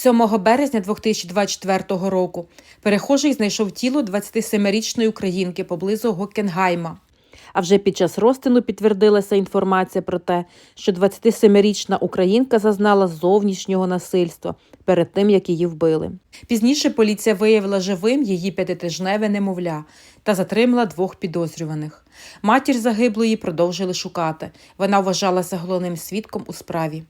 7 березня 2024 року перехожий знайшов тіло 27-річної українки поблизу Гокенгайма. А вже під час розтину підтвердилася інформація про те, що 27-річна українка зазнала зовнішнього насильства перед тим, як її вбили. Пізніше поліція виявила живим її п'ятитижневе немовля та затримала двох підозрюваних. Матір загиблої продовжили шукати. Вона вважалася головним свідком у справі.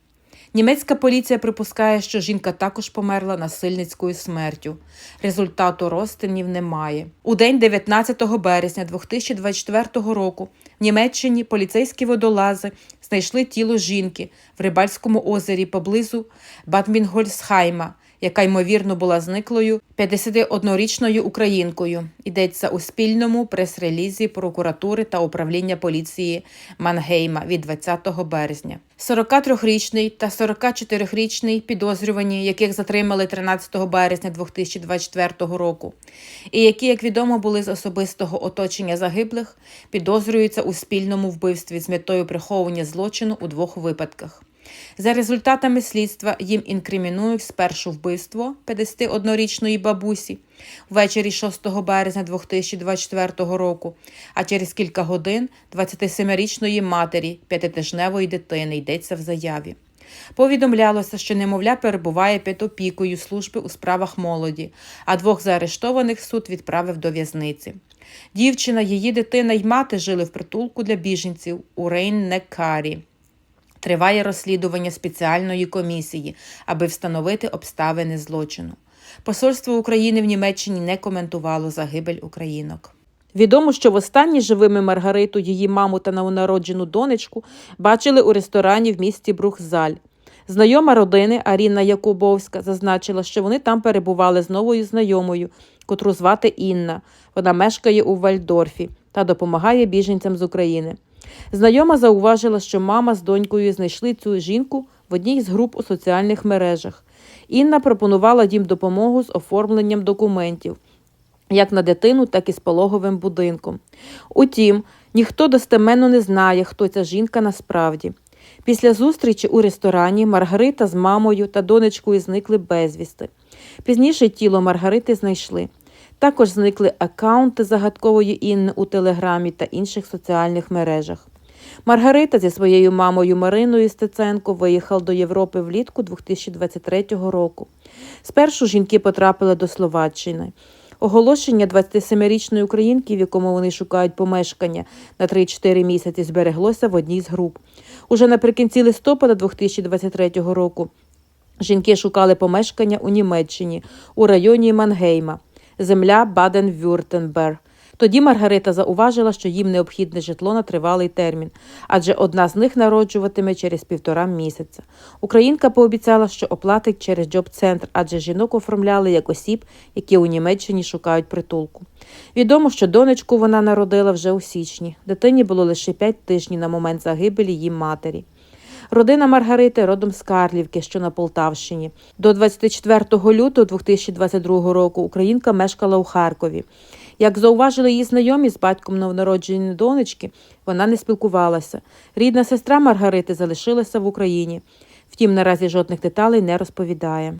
Німецька поліція припускає, що жінка також померла насильницькою смертю. Результату розтинів немає. У день 19 березня 2024 року в Німеччині поліцейські водолази знайшли тіло жінки в Рибальському озері поблизу Бадмінгольсхайма, яка ймовірно була зниклою 51-річною українкою. Йдеться у спільному прес-релізі прокуратури та управління поліції Мангейма від 20 березня. 43-річний та 44-річний підозрювані, яких затримали 13 березня 2024 року, і які, як відомо, були з особистого оточення загиблих, підозрюються у спільному вбивстві з метою приховування злочину у двох випадках. За результатами слідства їм інкримінують спершу вбивство 51-річної бабусі ввечері 6 березня 2024 року, а через кілька годин 27-річної матері п'ятитижневої дитини йдеться в заяві. Повідомлялося, що немовля перебуває під опікою служби у справах молоді, а двох заарештованих суд відправив до в'язниці. Дівчина, її дитина й мати жили в притулку для біженців у Рейн-Некарі. Триває розслідування спеціальної комісії, аби встановити обставини злочину. Посольство України в Німеччині не коментувало загибель українок. Відомо, що востаннє живими Маргариту, її маму та новонароджену донечку бачили у ресторані в місті Брухзаль. Знайома родини Аріна Якубовська зазначила, що вони там перебували з новою знайомою, котру звати Інна. Вона мешкає у Вальдорфі та допомагає біженцям з України. Знайома зауважила, що мама з донькою знайшли цю жінку в одній з груп у соціальних мережах. Інна пропонувала їм допомогу з оформленням документів як на дитину, так і з пологовим будинком. Утім, ніхто достеменно не знає, хто ця жінка насправді. Після зустрічі у ресторані Маргарита з мамою та донечкою зникли безвісти. Пізніше тіло Маргарити знайшли. Також зникли аккаунти загадкової Інни у Телеграмі та інших соціальних мережах. Маргарита зі своєю мамою Мариною Стеценко виїхала до Європи влітку 2023 року. Спершу жінки потрапили до Словаччини. Оголошення 27-річної українки, в якому вони шукають помешкання на 3-4 місяці, збереглося в одній з груп. Уже наприкінці листопада 2023 року жінки шукали помешкання у Німеччині у районі Мангейма, земля Баден-Вюртенберг. Тоді Маргарита зауважила, що їм необхідне житло на тривалий термін, адже одна з них народжуватиме через півтора місяця. Українка пообіцяла, що оплатить через джоб-центр, адже жінок оформляли як осіб, які у Німеччині шукають притулку. Відомо, що донечку вона народила вже у січні. Дитині було лише п'ять тижнів на момент загибелі її матері. Родина Маргарити родом з Карлівки, що на Полтавщині. До 24 лютого 2022 року українка мешкала у Харкові. Як зауважили її знайомі з батьком новонародженої донечки, вона не спілкувалася. Рідна сестра Маргарити залишилася в Україні. Втім, наразі жодних деталей не розповідає.